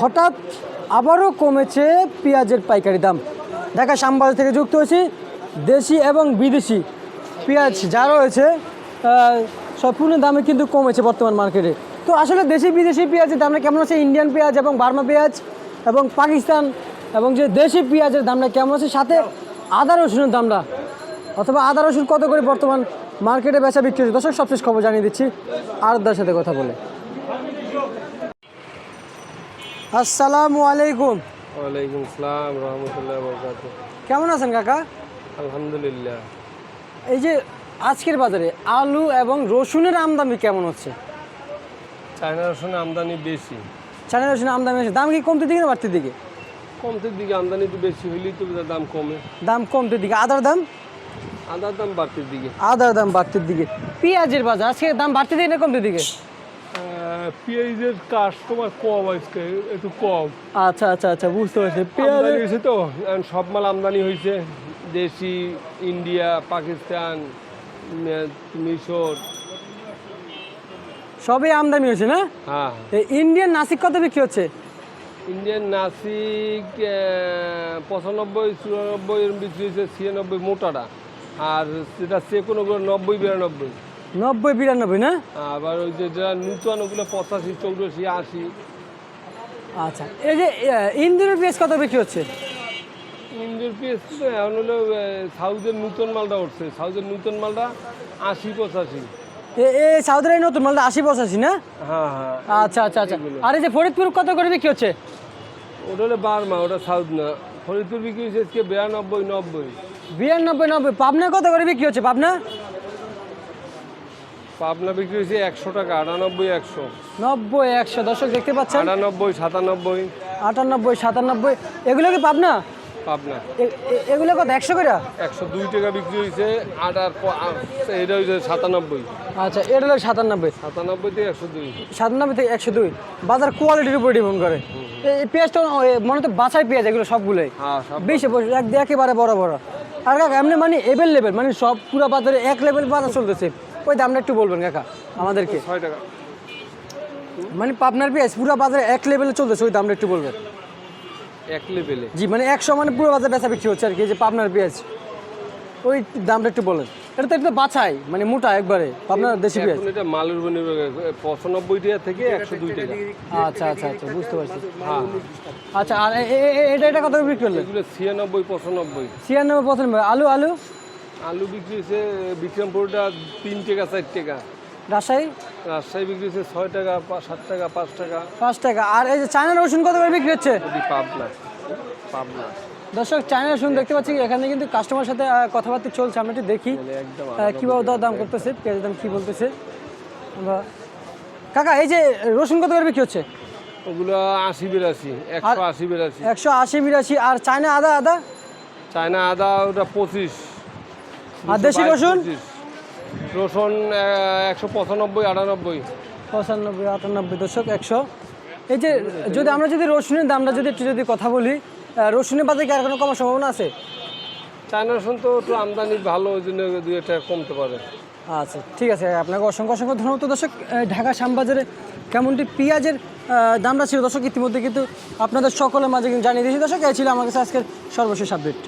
হঠাৎ আবারও কমেছে পেঁয়াজের পাইকারি দাম। ঢাকা শ্যামবাজার থেকে যুক্ত হয়েছি, দেশি এবং বিদেশি পেঁয়াজ যা রয়েছে সম্পূর্ণ দামে কিন্তু কমেছে বর্তমান মার্কেটে। তো আসলে দেশি বিদেশি পেঁয়াজের দামটা কেমন আছে? ইন্ডিয়ান পেঁয়াজ এবং বার্মা পেঁয়াজ এবং পাকিস্তান এবং যে দেশি পেঁয়াজের দামটা কেমন আছে? সাথে আদা রসুনের দামটা অথবা আদা রসুন কত করে বর্তমান মার্কেটে বেচা বিক্রি হচ্ছে? দর্শক, সবশেষ খবর জানিয়ে দিচ্ছি। আরদার সাথে কথা বলে। আসসালামু আলাইকুম। ওয়ালাইকুম আসসালাম রহমতুল্লাহ বরকাত কেমন আছেন কাকা? আলহামদুলিল্লাহ। এই যে আজকের বাজারে আলু এবং রসুনের আমদানি কেমন হচ্ছে? চায়না রসুন আমদানি বেশি। চায়না রসুনের আমদানি হচ্ছে দাম কি কমতে দিকে না বাড়তির দিকে? কমতির দিকে আমদানি তো বেশি হইলেই তো দাম কমে। দাম কমতে দিকে। আদার দাম? আদার দাম বাড়তির দিকে। আদার দাম বাড়তির দিকে। পেঁয়াজের বাজার আজকে দাম বাড়তে দিকে না কমতে দিকে? পেঁয়াজের কাস্টমার কম আজকে একটু কম। আচ্ছা আচ্ছা আচ্ছা বুঝতে পারছি। পেঁয়াজ হয়েছে তো? সব মাল আমদানি হয়েছে। দেশি ইন্ডিয়া পাকিস্তান মিশর। সবই আমদানি হয়েছে না? হ্যাঁ। ইন্ডিয়ান নাসিক কত বিক্রি হচ্ছে? ইন্ডিয়ান নাসিক পঁচানব্বই চুরানব্বই বিক্রি হয়েছে ছিয়ানব্বই মোটাটা। আর সেটা সে কোনো নব্বই বিরানব্বই। নব্বই বিরানব্বই না? আবার ওই যে যারা নূতন ওগুলো পঁচাশি চৌরাশি আশি। আচ্ছা এই যে ইন্ডিয়ান পেঁয়াজ কত বিক্রি হচ্ছে? ইন্ডিয়ার পিস তো এখন হলো সাউথের নূতন মালটা উঠছে। সাউথের নূতন মালটা আশি পঁচাশি। এ- এই সাউথের এই নতুন মালটা আশি পঁচাশি না? হ্যাঁ হ্যাঁ। আচ্ছা আচ্ছা আচ্ছা। আর এই যে ফরিদপুর কত করে বিক্রি হচ্ছে? ওটা হলো বার্মা ওটা সাউথ না। ফরিদপুর বিক্রি আজকে বিরানব্বই নব্বই। বিরানব্বই নব্বই। পাবনা কত করে বিক্রি হচ্ছে পাবনা? পাবনা বিক্রি হয়েছে একশো টাকা আটানব্বই একশো। নব্বই একশো। দর্শক দেখতে পাচ্ছেন? আটানব্বই সাতানব্বই। আটানব্বই সাতানব্বই। এগুলো কি পাবনা? পাবনা। এগুলো কত একশো করে? একশো দুই টাকা বিক্রি হয়েছে আট আর এটা হয়েছে সাতানব্বই। আচ্ছা এটা হলো সাতানব্বই। সাতানব্বই থেকে একশো দুই। সাতানব্বই থেকে একশো দুই। বাজার কোয়ালিটির উপর ডিপেন্ড করে। এই পেঁয়াজটা এ, মনে তো বাছাই পেঁয়াজ এগুলো সবগুলোই। হ্যাঁ বেশি এক একেবারে বড় বড়। আর কাকা এমনি মানে এভেল লেভেল মানে সব পুরো বাজারে এক লেভেল বাজার চলতেছে। ওই দামটা একটু বলবেন কাকা আমাদেরকে। ছয় টাকা। মানে পাবনার পেঁয়াজ পুরো বাজারে এক লেভেলে চলতেছে ওই দামটা একটু বলবেন। এক লেভেলে জি মানে একশো মানে পুরো বাজার বেচা বিক্রি হচ্ছে আর কি যে পাবনার পেঁয়াজ। ওই দামটা একটু বলেন। এটা তো একটু বাছাই মানে মোটা একবারে পাবনার দেশি পেঁয়াজ। এটা মালের উপর নির্ভর করে পঁচানব্বই টাকা থেকে একশো দুই টাকা। আচ্ছা আচ্ছা আচ্ছা বুঝতে পারছি। হ্যাঁ। আচ্ছা আর এটা এটা কত করে বিক্রি করলেন? ছিয়ানব্বই পঁচানব্বই। ছিয়ানব্বই পঁচানব্বই আলু আলু? আলু বিক্রি হয়েছে বিক্রমপুরটা তিন টাকা চার টাকা। রাজশাহী? রাজশাহী বিক্রি হচ্ছে ছয় টাকা সাত টাকা পাঁচ টাকা। পাঁচ টাকা। আর এই যে চায়না রসুন কত করে বিক্রি হচ্ছে? পাবনা। পাবনা। দর্শক চায়না রসুন দেখতে পাচ্ছি এখানে কিন্তু কাস্টমার সাথে কথাবার্তা চলছে। আমরা একটু দেখি আহ, দর দাম করতেছে পেঁয়াজের দাম কী বলতেছে। আমরা কাকা এই যে রসুন কত করে বিক্রি হচ্ছে? ওগুলো আশি বিরাশি একশো আশি বিরাশি। একশো আশি বিরাশি। আর চায়না আদা আদা? চায়না আদা ওটা পঁচিশ। আর দেশি রসুন? রসুন একশো পঁচানব্বই আটানব্বই। পঁচানব্বই আটানব্বই দশক একশো। এই যে যদি আমরা যদি রসুনের দামটা যদি একটু যদি কথা বলি রসুনের বাজারে কি আর কোনো কমার সম্ভাবনা আছে? চায়না রসুন তো একটু আমদানি ভালো ওই জন্য দুই একটা কমতে পারে। আচ্ছা ঠিক আছে আপনাকে অসংখ্য অসংখ্য ধন্যবাদ। তো দর্শক ঢাকা শ্যামবাজারে কেমনটি পেঁয়াজের দামটা ছিল? দর্শক ইতিমধ্যে কিন্তু আপনাদের সকলের মাঝে কিন্তু জানিয়ে দিয়েছি। দর্শক এই ছিল আমার কাছে আজকের সর্বশেষ আপডেট